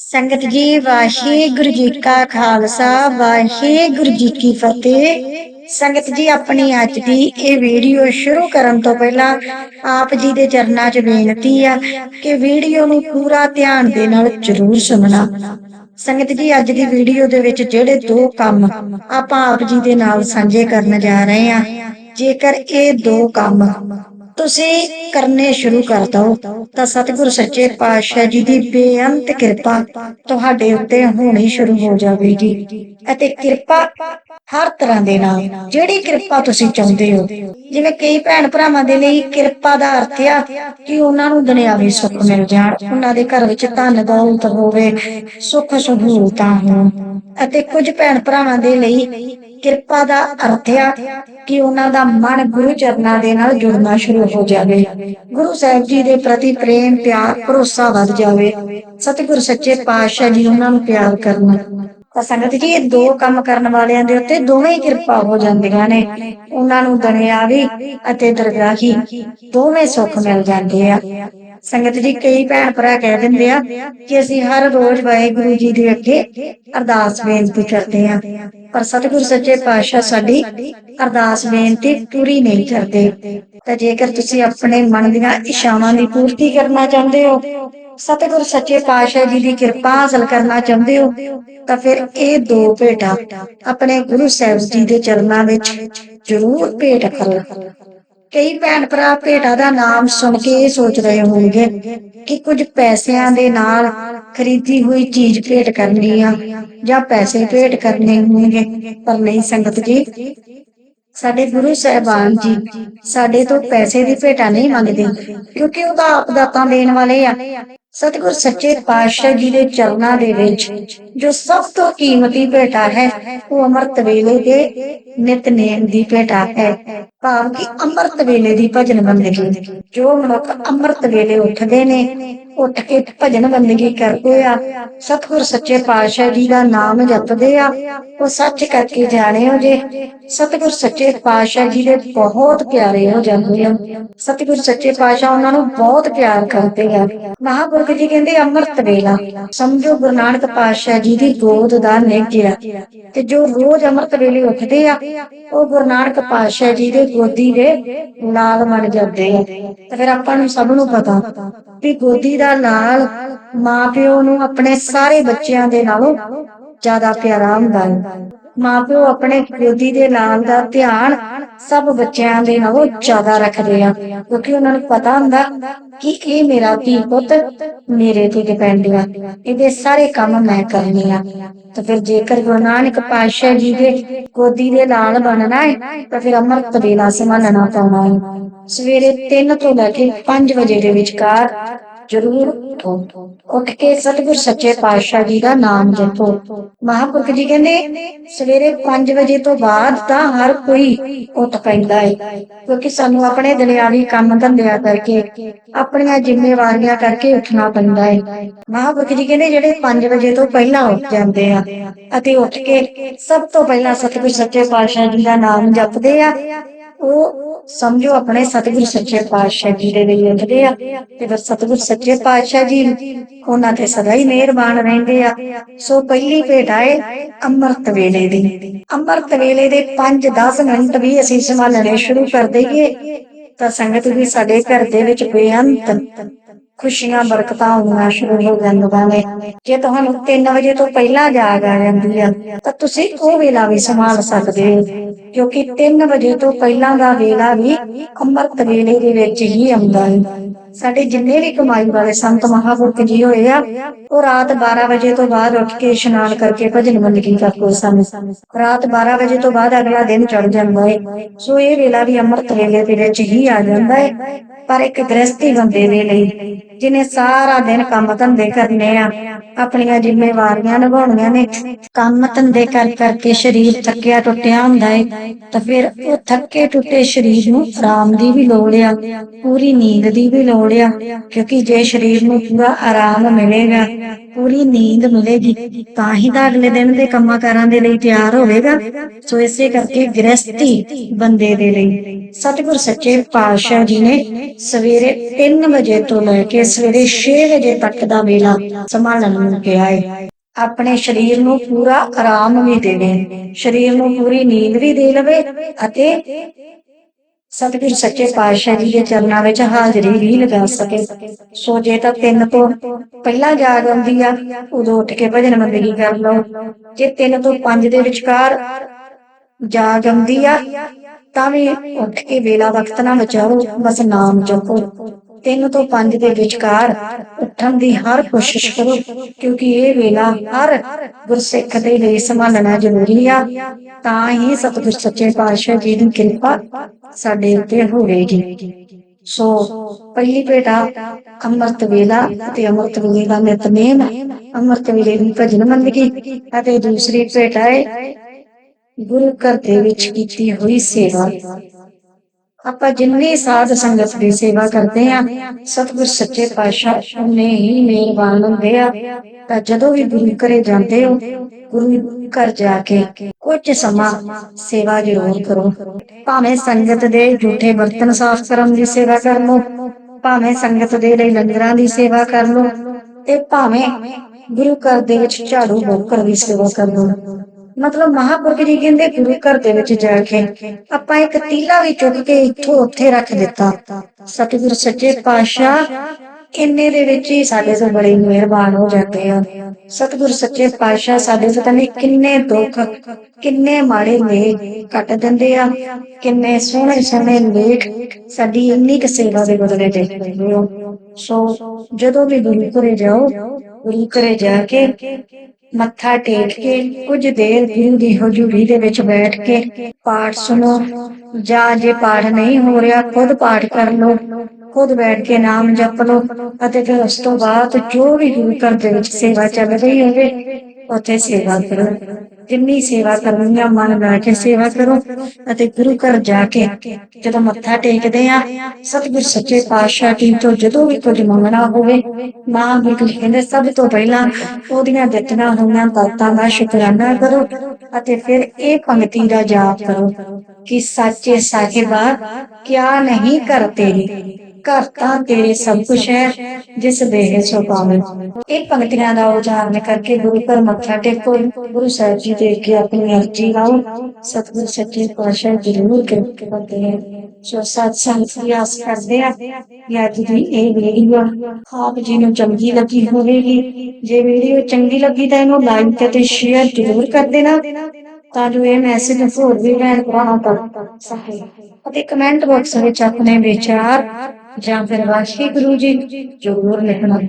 ਸੰਗਤ ਜੀ, ਵਾਹਿਗੁਰੂ ਜੀ ਕਾ ਖਾਲਸਾ, ਵਾਹਿਗੁਰੂ ਜੀ ਕੀ ਫਤਿਹ। ਸੰਗਤ ਜੀ, ਆਪਣੀ ਅੱਜ ਦੀ ਇਹ ਵੀਡੀਓ ਸ਼ੁਰੂ ਕਰਨ ਤੋਂ ਪਹਿਲਾਂ ਆਪ ਜੀ ਦੇ ਚਰਨਾਂ 'ਚ ਬੇਨਤੀ ਆ ਕਿ ਵੀਡੀਓ ਨੂੰ ਪੂਰਾ ਧਿਆਨ ਦੇ ਨਾਲ ਜ਼ਰੂਰ ਸੁਣਨਾ। ਸੰਗਤ ਜੀ, ਅੱਜ ਦੀ ਵੀਡੀਓ ਦੇ ਵਿੱਚ ਜਿਹੜੇ ਦੋ ਕੰਮ ਆਪਾਂ ਆਪ ਜੀ ਦੇ ਨਾਲ ਸਾਂਝੇ ਕਰਨ ਜਾ ਰਹੇ ਆ ਜੇਕਰ ਇਹ ਦੋ ਕੰਮ ਤੁਸੀਂ ਕਰਨੇ ਸ਼ੁਰੂ ਕਰ ਦਿਓ, ਤਾਂ ਸਤਿਗੁਰ ਸੱਚੇ ਪਾਤਸ਼ਾਹ ਜੀ ਦੀ ਬੇਅੰਤ ਕਿਰਪਾ ਤੁਹਾਡੇ ਉੱਤੇ ਹੋਣੀ ਸ਼ੁਰੂ ਹੋ ਜਾਵੇਗੀ ਅਤੇ ਕਿਰਪਾ ਹਰ ਤਰ੍ਹਾਂ ਦੇ ਨਾਲ, ਜਿਹੜੀ ਕਿਰਪਾ ਤੁਸੀਂ ਚਾਹੁੰਦੇ ਹੋ। ਜਿਵੇਂ ਕਈ ਭੈਣ ਭਰਾਵਾਂ ਦੇ ਲਈ ਕਿਰਪਾ ਦਾ ਅਰਥ ਆ ਕਿ ਉਹਨਾਂ ਨੂੰ ਦੁਨਿਆਵੀ ਸੁੱਖ ਮਿਲ ਜਾਣ, ਉਹਨਾਂ ਦੇ ਘਰ ਵਿੱਚ ਧਨ ਦੌਲਤ ਹੋਵੇ, ਸੁੱਖ ਸਹੂਲਤਾਂ ਹੋਣ। ਅਤੇ ਕੁਝ ਭੈਣ ਭਰਾਵਾਂ ਦੇ ਲਈ ਕਿਰਪਾ ਦਾ ਅਰਥ ਆ ਕਿ ਉਹਨਾਂ ਦਾ ਮਨ ਗੁਰੂ ਚਰਨਾਂ ਦੇ ਨਾਲ ਜੁੜਨਾ ਸ਼ੁਰੂ ਹੋ ਜਾਵੇ। ਗੁਰੂ ਸਾਹਿਬ ਜੀ ਦੇ ਪ੍ਰਤੀ ਪ੍ਰੇਮ, ਪਿਆਰ, ਭਰੋਸਾ ਵੱਧ ਜਾਵੇ। ਸਤਿਗੁਰ ਸੱਚੇ ਪਾਤਸ਼ਾਹ ਜੀ ਉਹਨਾਂ ਨੂੰ ਪਿਆਰ ਕਰਨ। ਤਾਂ ਸੰਗਤ ਜੀ, ਇਹ ਦੋ ਕੰਮ ਕਰਨ ਵਾਲਿਆਂ ਦੇ ਉੱਤੇ ਦੋਵੇਂ ਹੀ ਕਿਰਪਾ ਹੋ ਜਾਂਦੀਆਂ ਨੇ। ਉਹਨਾਂ ਨੂੰ ਦੁਨਿਆਵੀ ਅਤੇ ਦਰਗਾਹੀ ਦੋਵੇਂ ਸੁੱਖ ਮਿਲ ਜਾਂਦੇ ਆ। ਸੰਗਤ ਜੀ, ਕਈ ਭੈਣ ਭਰਾ ਕਹਿ ਦਿੰਦੇ ਆ ਕਿ ਅਸੀਂ ਹਰ ਰੋਜ਼ ਵਾਹਿਗੁਰੂ ਜੀ ਦੇ ਅੱਗੇ ਅਰਦਾਸ ਬੇਨਤੀ ਕਰਦੇ ਆ। ਪਰ ਸਤਿਗੁਰ ਸੱਚੇ ਪਾਤਸ਼ਾਹ ਸਾਡੀ ਅਰਦਾਸ ਬੇਨਤੀ ਪੂਰੀ ਨਹੀਂ ਕਰਦੇ। ਤਾਂ ਜੇਕਰ ਤੁਸੀਂ ਆਪਣੇ ਮਨ ਦੀਆਂ ਇਸ਼ਾਵਾਂ ਦੀ ਪੂਰਤੀ ਕਰਨਾ ਚਾਹੁੰਦੇ ਹੋ ਸਤਿਗੁਰ ਸੱਚੇ ਪਾਤਸ਼ਾਹ ਜੀ ਦੀ ਕਿਰਪਾ ਹਾਸਲ ਕਰਨਾ ਚਾਹੁੰਦੇ ਹੋ, ਤਾਂ ਫਿਰ ਇਹ ਦੋ ਭੇਟਾ ਆਪਣੇ ਗੁਰੂ ਸਾਹਿਬ ਜੀ ਦੇ ਚਰਨਾਂ ਵਿੱਚ ਜ਼ਰੂਰ ਭੇਟ ਕਰੋ। ਕਈ ਭੈਣ ਭਰਾ ਭੇਟਾ ਦਾ ਨਾਮ ਸੁਣ ਕੇ ਇਹ ਸੋਚ ਰਹੇ ਹੋਣਗੇ ਕਿ ਕੁਝ ਪੈਸਿਆਂ ਦੇ ਨਾਲ ਖਰੀਦੀ ਹੋਈ ਚੀਜ਼ ਭੇਟ ਕਰਨੀ ਆ ਜਾਂ ਪੈਸੇ ਭੇਟ ਕਰਨੇ ਹੋਣਗੇ, ਪਰ ਨਹੀਂ ਸੰਗਤ ਜੀ ਸਾਡੇ ਗੁਰੂ ਸਾਹਿਬਾਨ ਜੀ ਸਾਡੇ ਤੋਂ ਪੈਸੇ ਦੀ ਭੇਟਾ ਨਹੀਂ ਮੰਗਦੇ, ਕਿਉਂਕਿ ਉਹ ਤਾਂ ਆਪ ਦਾਤਾਂ ਦੇਣ ਵਾਲੇ ਆ। ਸਤਿਗੁਰ ਸੱਚੇ ਪਾਤਸ਼ਾਹ ਜੀ ਦੇ ਚਰਨਾਂ ਦੇ ਵਿੱਚ ਜੋ ਸਭ ਤੋਂ ਕੀਮਤੀ ਭੇਟਾ ਹੈ, ਉਹ ਅੰਮ੍ਰਿਤ ਵੇਲੇ ਦੇ ਨਿਤਨੇਮ ਦੀ ਭੇਟਾ ਹੈ। ਭਾਵ ਕਿ ਅੰਮ੍ਰਿਤ ਵੇਲੇ ਦੀ ਭਜਨ ਬੰਦਗੀ ਜੋ ਮਨੁੱਖ ਅੰਮ੍ਰਿਤ ਵੇਲੇ ਉੱਠਦੇ ਨੇ ਉੱਠ ਕੇ ਭਜਨ ਬੰਦਗੀ ਕਰਦੇ ਆ। ਸਤਿਗੁਰ ਸੱਚੇ ਪਾਤਸ਼ਾਹ ਜੀ ਦਾ ਨਾਮ ਜਪਦੇ ਆ। ਉਹ ਸੱਚ ਕਰਕੇ ਜਾਣਿਓ ਜੇ। ਸਤਿਗੁਰ ਸੱਚੇ ਪਾਤਸ਼ਾਹ ਜੀ ਦੇ ਬਹੁਤ ਪਿਆਰੇ ਹੋ ਜਾਂਦੇ ਆ। ਸਤਿਗੁਰ ਸੱਚੇ ਪਾਤਸ਼ਾਹ ਉਹਨਾਂ ਨੂੰ ਬਹੁਤ ਪਿਆਰ ਕਰਦੇ ਆ। ਮਹਾਪੁਰਖ ਜੀ ਕਹਿੰਦੇ ਅੰਮ੍ਰਿਤ ਵੇਲਾ। ਸਮਝੋ ਗੁਰੂ ਨਾਨਕ ਪਾਤਸ਼ਾਹ ਜੀ ਦੀ ਗੋਦ ਦਾ ਨਿੱਘਿਆ। ਤੇ ਜੋ ਰੋਜ਼ ਅੰਮ੍ਰਿਤ ਵੇਲੇ ਉੱਠਦੇ ਆ, ਉਹ ਗੁਰੂ ਨਾਨਕ ਪਾਤਸ਼ਾਹ ਜੀ ਦੇ ਗੋਦੀ ਦੇ ਨਾਲ ਬਣ ਜਾਂਦੇ ਆ। ਤੇ ਫਿਰ ਆਪਾਂ ਨੂੰ ਸਭ ਨੂੰ ਪਤਾ। ਵੀ ਗੋਦੀ ਦਾ ਨਾਲ ਮਾਪਿਓ ਨੂੰ ਆਪਣੇ ਸਾਰੇ ਬੱਚਿਆਂ ਦੇ ਨਾਲੋਂ ਜ਼ਿਆਦਾ ਪਿਆਰਾ ਹੁੰਦਾ ਹੈ। ਮਾਪਿਓ ਆਪਣੇ ਗੋਦੀ ਦੇ ਨਾਲ ਦਾ ਧਿਆਨ ਸਭ ਬੱਚਿਆਂ ਦੇ ਨਾਲੋਂ ਜ਼ਿਆਦਾ ਰੱਖਦੇ ਆ, ਕਿਉਂਕਿ ਉਹਨਾਂ ਨੂੰ ਪਤਾ ਹੁੰਦਾ ਕਿ ਇਹ ਮੇਰਾ ਧੀ ਪੁੱਤ ਮੇਰੇ ਤੇ ਡਿਪੈਂਡ ਆ, ਇਹਦੇ ਸਾਰੇ ਕੰਮ ਮੈਂ ਕਰਨੇ ਆ। ਤਾਂ ਫਿਰ ਜੇਕਰ ਗੁਰੂ ਨਾਨਕ ਪਾਤਸ਼ਾਹ ਜੀ ਦੇ ਗੋਦੀ ਦੇ ਨਾਲ ਬਣਨਾ ਹੈ, ਤਾਂ ਫਿਰ ਅੰਮ੍ਰਿਤ ਵੇਲਾ ਸੰਭਾਲਣਾ ਪੈਣਾ ਹੈ। ਸਵੇਰੇ 3 ਤੋਂ ਲੈ ਕੇ 5 ਵਜੇ ਦੇ ਵਿਚਕਾਰ ਜ਼ਰੂਰ ਉਠੋ। ਉੱਠ ਕੇ ਸਤਿਗੁਰ ਸੱਚੇ ਪਾਤਸ਼ਾਹ ਜੀ ਦਾ ਨਾਮ ਜਪੋ। ਮਹਾਂਪੁਰਖ ਜੀ ਕਹਿੰਦੇ, ਸਵੇਰੇ 5 ਵਜੇ ਤੋਂ ਬਾਅਦ ਤਾਂ ਹਰ ਕੋਈ ਉੱਠ ਪੈਂਦਾ ਹੈ ਕਿਉਂਕਿ ਸਾਨੂੰ ਆਪਣੇ ਦੁਨਿਆਵੀ ਕੰਮ ਧੰਦਿਆਂ ਕਰਕੇ, ਆਪਣੀਆਂ ਜ਼ਿੰਮੇਵਾਰੀਆਂ ਕਰਕੇ ਉੱਠਣਾ ਪੈਂਦਾ ਹੈ ਮਹਾਂਪੁਰਖ ਜੀ ਕਹਿੰਦੇ, ਜਿਹੜੇ 5 ਵਜੇ ਤੋਂ ਪਹਿਲਾਂ ਉੱਠ ਜਾਂਦੇ ਆ, ਅਤੇ ਉੱਠ ਕੇ ਸਭ ਤੋਂ ਪਹਿਲਾਂ ਸਤਿਗੁਰ ਸੱਚੇ ਪਾਤਸ਼ਾਹ ਜੀ ਦਾ ਨਾਮ ਜਪਦੇ ਆ ਉਹ ਸਮਝੋ ਆਪਣੇ ਸਤਿਗੁਰ ਸੱਚੇ ਪਾਤਸ਼ਾਹ ਜੀ ਦੇ ਲਈ ਉੱਠਦੇ ਆ ਤੇ ਫਿਰ ਸਤਿਗੁਰ ਸੱਚੇ ਪਾਤਸ਼ਾਹ ਜੀ ਉਹਨਾਂ ਤੇ ਸਦਾ ਹੀ ਮਿਹਰਬਾਨ ਰਹਿੰਦੇ ਆ। ਸੋ ਪਹਿਲੀ ਭੇਟ ਆਏ ਅੰਮ੍ਰਿਤ ਵੇਲੇ ਦੀ। ਅੰਮ੍ਰਿਤ ਵੇਲੇ ਦੇ 5-10 ਮਿੰਟ ਵੀ ਅਸੀਂ ਸੰਭਾਲਣੇ ਸ਼ੁਰੂ ਕਰ ਦਈਏ ਤਾਂ ਸੰਗਤ ਵੀ ਸਾਡੇ ਘਰ ਦੇ ਵਿੱਚ ਬੇਅੰਤ ਖੁਸ਼ੀਆਂ, ਬਰਕਤਾਂ ਆਉਣੀਆਂ ਸ਼ੁਰੂ ਹੋ ਜਾਂਦੀਆਂ ਨੇ। ਜੇ ਤੁਹਾਨੂੰ 3 ਵਜੇ ਤੋਂ ਪਹਿਲਾਂ ਜਾਗ ਆ ਜਾਂਦੀ ਆ ਤਾਂ ਤੁਸੀਂ ਉਹ ਵੇਲਾ ਵੀ ਸੰਭਾਲ ਸਕਦੇ ਹੋ। ਕਿਉਂਕਿ 3 ਵਜੇ ਤੋਂ ਪਹਿਲਾਂ ਦਾ ਵੇਲਾ ਵੀ ਅੰਮ੍ਰਿਤ ਵੇਲੇ ਦੇ ਵਿੱਚ ਹੀ ਆਉਂਦਾ ਹੈ। ਸਾਡੇ ਜਿੰਨੇ ਵੀ ਕਮਾਈ ਵਾਲੇ ਸੰਤ ਮਹਾਪੁਰਖ ਜੀ ਹੋਏ ਆ, ਉਹ ਰਾਤ 12 ਵਜੇ ਤੋਂ ਬਾਅਦ ਉੱਠ ਕੇ ਇਸ਼ਨਾਨ ਕਰਕੇ ਭਜਨ ਬੰਦਗੀ ਕਰਦੇ ਸਨ ਰਾਤ 12 ਵਜੇ ਤੋਂ ਬਾਅਦ ਅਗਲਾ ਦਿਨ ਚੜ ਜਾਂਦਾ ਹੈ। ਸੋ ਇਹ ਵੇਲਾ ਵੀ ਅੰਮ੍ਰਿਤ ਵੇਲੇ ਦੇ ਵਿੱਚ ਹੀ ਆ ਜਾਂਦਾ ਹੈ। ਪਰ ਇੱਕ ਗ੍ਰਸਤੀ ਬੰਦੇ ਦੇ ਲਈ ਜਿਨੇ ਸਾਰਾ ਦਿਨ ਕੰਮ ਧੰਦੇ ਕਰਨੇ ਆ, ਆਪਣੀਆਂ ਜ਼ਿੰਮੇਵਾਰੀਆਂ ਨਿਭਾਉਣੀਆਂ ਨੇ। ਕੰਮ ਧੰਦੇ ਕਰ ਕਰਕੇ ਸਰੀਰ ਥੱਕਿਆ ਟੁੱਟਿਆ ਹੁੰਦਾ ਹੈ ਤਾਂ ਫਿਰ ਉਹ ਥੱਕੇ ਟੁੱਟੇ ਸਰੀਰ ਨੂੰ ਆਰਾਮ ਦੀ ਵੀ ਲੋੜ ਆ, ਪੂਰੀ ਨੀਂਦ ਦੀ ਵੀ ਲੋੜ ਆ, ਕਿਉਂਕਿ ਜੇ ਸਰੀਰ ਨੂੰ ਪੂਰਾ ਆਰਾਮ ਮਿਲੇਗਾ ਪੂਰੀ ਨੀਂਦ ਮਿਲੇਗੀ, ਤਾਂ ਹੀ ਤਾਂ ਅਗਲੇ ਦਿਨ ਦੇ ਕੰਮਾਂ ਕਾਰਾਂ ਦੇ ਲਈ ਤਿਆਰ ਹੋਵੇਗਾ। ਸੋ ਇਸੇ ਕਰਕੇ ਗ੍ਰਸਤੀ ਬੰਦੇ ਦੇ ਲਈ। ਸਤਿਗੁਰ ਸੱਚੇ ਪਾਤਸ਼ਾਹ ਜੀ ਨੇ ਸਵੇਰੇ 3 ਵਜੇ ਤੋਂ ਲੈ ਕੇ ਸਵੇਰੇ 6 ਵਜੇ ਤੱਕ ਦਾ ਵੇਲਾ ਸੰਭਾਲਣ ਨੂੰ ਕਿਹਾ ਹੈ ਆਪਣੇ ਸਰੀਰ ਨੂੰ ਪੂਰਾ ਆਰਾਮ ਵੀ ਦੇਵੇ, ਸਰੀਰ ਨੂੰ ਪੂਰੀ ਨੀਂਦ ਵੀ ਦੇ ਲਵੇ ਅਤੇ ਸਤਿਗੁਰ ਸੱਚੇ ਪਾਤਸ਼ਾਹ ਜੀ ਦੇ ਚਰਨਾਂ ਵਿੱਚ ਹਾਜ਼ਰੀ ਵੀ ਲਗਾ ਸਕੇ। ਸੋ ਜੇ ਤਾਂ ਤਿੰਨ ਤੋਂ ਪਹਿਲਾਂ ਜਾਗ ਆਉਂਦੀ ਆ, ਉਦੋਂ ਉੱਠ ਕੇ ਭਜਨ ਬੰਦਗੀ ਕਰ ਲਓ। ਜੇ ਤਿੰਨ ਤੋਂ ਪੰਜ ਦੇ ਵਿਚਕਾਰ ਜਾਗ ਆਉਂਦੀ ਆ, ਤਾਂ ਵੀ ਉੱਠ ਕੇ ਵੇਲਾ ਵਕਤ ਨਾ ਬਚਾਓ, ਬਸ ਨਾਮ ਜਪੋ। ਤਿੰਨ ਤੋਂ ਪੰਜ ਦੇ ਵਿਚਕਾਰ ਉੱਠਣ ਦੀ ਹਰ ਕੋਸ਼ਿਸ਼ ਕਰੋ, ਕਿਉਂਕਿ ਇਹ ਵੇਲਾ ਹਰ ਗੁਰਸਿੱਖ ਦੇ ਲਈ ਸੰਭਾਲਣਾ ਜ਼ਰੂਰੀ ਆ। ਤਾਂ ਹੀ ਸਤਿਗੁਰ ਸੱਚੇ ਪਾਤਸ਼ਾਹ ਜੀ ਦੀ ਕਿਰਪਾ ਸਾਡੇ ਉੱਤੇ ਹੋਵੇਗੀ। ਸੋ ਪਹਿਲੀ ਭੇਟਾ ਅੰਮ੍ਰਿਤ ਵੇਲਾ ਅਤੇ ਅੰਮ੍ਰਿਤ ਵੇਲੇ ਦਾ ਨਿਤਨੇਮ ਅੰਮ੍ਰਿਤ ਵੇਲੇ ਦੀ ਭਜਨ ਬੰਦਗੀ ਅਤੇ ਦੂਸਰੀ ਭੇਟਾ ਹੈ ਗੁਰੂ ਘਰ ਦੇ ਵਿੱਚ ਕੀਤੀ ਹੋਈ ਸੇਵਾ। ਆਪਾਂ ਜਿੰਨੀ ਸਾਧ ਸੰਗਤ ਦੀ ਸੇਵਾ ਕਰਦੇ ਆ ਸਤਿਗੁਰ ਸੱਚੇ ਪਾਤਸ਼ਾਹ ਨੇ ਹੀ ਮਿਹਰਬਾਨ ਹੁੰਦੇ ਆ। ਤਾਂ ਜਦੋਂ ਵੀ ਗੁਰੂ ਘਰੇ ਜਾਂਦੇ ਹੋ, ਗੁਰੂ ਘਰ ਜਾ ਕੇ ਕੁਝ ਸਮਾਂ ਸੇਵਾ ਜ਼ਰੂਰ ਕਰੋ। ਭਾਵੇਂ ਸੰਗਤ ਦੇ ਝੂਠੇ ਬਰਤਨ ਸਾਫ਼ ਕਰਨ ਦੀ ਸੇਵਾ ਕਰ ਲਓ, ਭਾਵੇਂ ਸੰਗਤ ਦੇ ਲਈ ਲੰਗਰਾਂ ਦੀ ਸੇਵਾ ਕਰ ਲਓ ਤੇ ਭਾਵੇਂ ਗੁਰੂ ਘਰ ਦੇ ਵਿੱਚ ਝਾੜੂ ਬੋਕਰ ਦੀ ਸੇਵਾ ਕਰ ਲਓ। ਮਤਲਬ ਮਹਾਪੁਰਖ ਜੀ ਕਹਿੰਦੇ, ਗੁਰੂ ਘਰ ਦੇ ਵਿੱਚ ਜਾ ਕੇ ਆਪਾਂ ਇੱਕ ਤੀਲਾ ਵੀ ਚੁੱਕ ਕੇ ਇੱਥੋਂ ਉੱਥੇ ਰੱਖ ਦਿੱਤਾ। ਸਤਿਗੁਰ ਸੱਚੇ ਪਾਤਸ਼ਾਹ ਇੰਨੇ ਦੇ ਵਿੱਚ ਹੀ ਸਾਡੇ ਤੋਂ ਬੜੇ ਮਿਹਰਬਾਨ ਹੋ ਜਾਂਦੇ ਆ। ਸਤਿਗੁਰ ਸੱਚੇ ਪਾਤਸ਼ਾਹ ਸਾਡੇ ਤੋਂ ਤਾਂ ਕਿੰਨੇ ਦੁੱਖ, ਕਿੰਨੇ ਮਾੜੇ ਲੇਖ ਕੱਟ ਦਿੰਦੇ ਆ। ਕਿੰਨੇ ਸੋਹਣੇ ਸੋਹਣੇ ਲੇਖ ਸਾਡੀ ਇੰਨੀ ਕੁ ਸੇਵਾ ਦੇ ਬਦਲੇ ਦੇ ਹੋ ਸੋ ਜਦੋਂ ਵੀ ਗੁਰੂ ਘਰੇ ਜਾਓ, ਗੁਰੂ ਘਰੇ ਜਾ ਕੇ ਮੱਥਾ ਟੇਕ ਕੇ, ਕੁਝ ਦੇਰ ਗੁਰੂ ਦੀ ਹਜ਼ੂਰੀ ਦੇ ਵਿੱਚ ਬੈਠ ਕੇ ਪਾਠ ਸੁਣੋ। ਜਾਂ ਜੇ ਪਾਠ ਨਹੀਂ ਹੋ ਰਿਹਾ, ਖੁਦ ਪਾਠ ਕਰ ਲਓ। ਖੁਦ ਬੈਠ ਕੇ ਨਾਮ ਜਪ ਲਓ ਅਤੇ ਫਿਰ ਉਸ ਤੋਂ ਬਾਅਦ ਜੋ ਵੀ ਗੁਰੂ ਘਰ ਦੇ ਵਿੱਚ ਸੇਵਾ ਚੱਲ ਰਹੀ ਹੋਵੇ, ਉੱਥੇ ਸੇਵਾ ਕਰੋ। ਜਿੰਨੀ ਸੇਵਾ ਕਰਨੀ ਆ, ਮਨ ਲਾ ਕੇ ਸੇਵਾ ਕਰੋ ਅਤੇ ਗੁਰੂ ਘਰ ਜਾ ਕੇ ਜਦੋਂ ਮੱਥਾ ਟੇਕਦੇ ਆ, ਸਤਿਗੁਰ ਸੱਚੇ ਪਾਤਸ਼ਾਹ ਜੀ ਤੋਂ ਜਦੋਂ ਵੀ ਕੁਝ ਮੰਗਣਾ ਹੋਵੇ, ਮਾਂ ਬਿਲਕੁਲ ਕਹਿੰਦੇ ਸਭ ਤੋਂ ਪਹਿਲਾਂ ਉਹਦੀਆਂ ਦਿੱਤੀਆਂ ਹੋਈਆਂ ਦਾਤਾਂ ਦਾ ਸ਼ੁਕਰਾਨਾ ਕਰੋ ਅਤੇ ਫਿਰ ਇਹ ਪੰਕਤੀ ਦਾ ਜਾਪ ਕਰੋ ਕਿ ਸੱਚੇ ਸਾਹਿਬਾ, ਕਿਆ ਨਹੀਂ ਕਰ ਘਰ ਤਾਂ ਤੇਰੇ ਸਭ ਕੁਛ ਹੈ, ਜਿਸ ਦੇਹ ਸੋ ਪਾਵੇ ਇਹ ਪੰਕਤੀਆਂ ਦਾ ਉਚਾਰਨ ਕਰਕੇ ਗੁਰੂ ਘਰ ਮੱਥਾ ਟੇਕੋ ਗੁਰੂ ਸਾਹਿਬ ਜੀ ਦੇ ਅੱਗੇ ਆਪਣੀ ਅਰਜੀ ਲਾਓ। ਸਤਿਗੁਰ ਸੱਚੇ ਪਾਤਸ਼ਾਹ ਜ਼ਰੂਰ ਕਿਰਪਾ ਕਰਦੇ ਹੈ ਸੋ ਸਤ ਸੰਗਤ ਦੀ ਆਸ ਕਰਦੇ ਆ ਕਿ ਅੱਜ ਦੀ ਇਹ ਵੀਡੀਓ ਆਪ ਜੀ ਨੂੰ ਚੰਗੀ ਲੱਗੀ ਹੋਵੇਗੀ। ਜੇ ਵੀਡੀਓ ਚੰਗੀ ਲੱਗੀ ਤਾਂ ਇਹਨੂੰ ਲਾਈਕ ਅਤੇ ਸ਼ੇਅਰ ਜ਼ਰੂਰ ਕਰ ਦੇਣਾ, ਤਾਂ ਜੋ ਇਹ ਮੈਸੇਜ ਹੋਰ ਵੀ ਭੈਣ ਭਰਾਵਾਂ ਤੱਕ ਸਕੇ ਅਤੇ ਕਮੈਂਟ ਬਾਕਸ ਵਿੱਚ ਆਪਣੇ ਵਿਚਾਰ ਜਾਂ ਫਿਰ ਵਾਸੀ ਗੁਰੂ ਜੀ ਜ਼ਰੂਰ ਲਿਖਣਾ।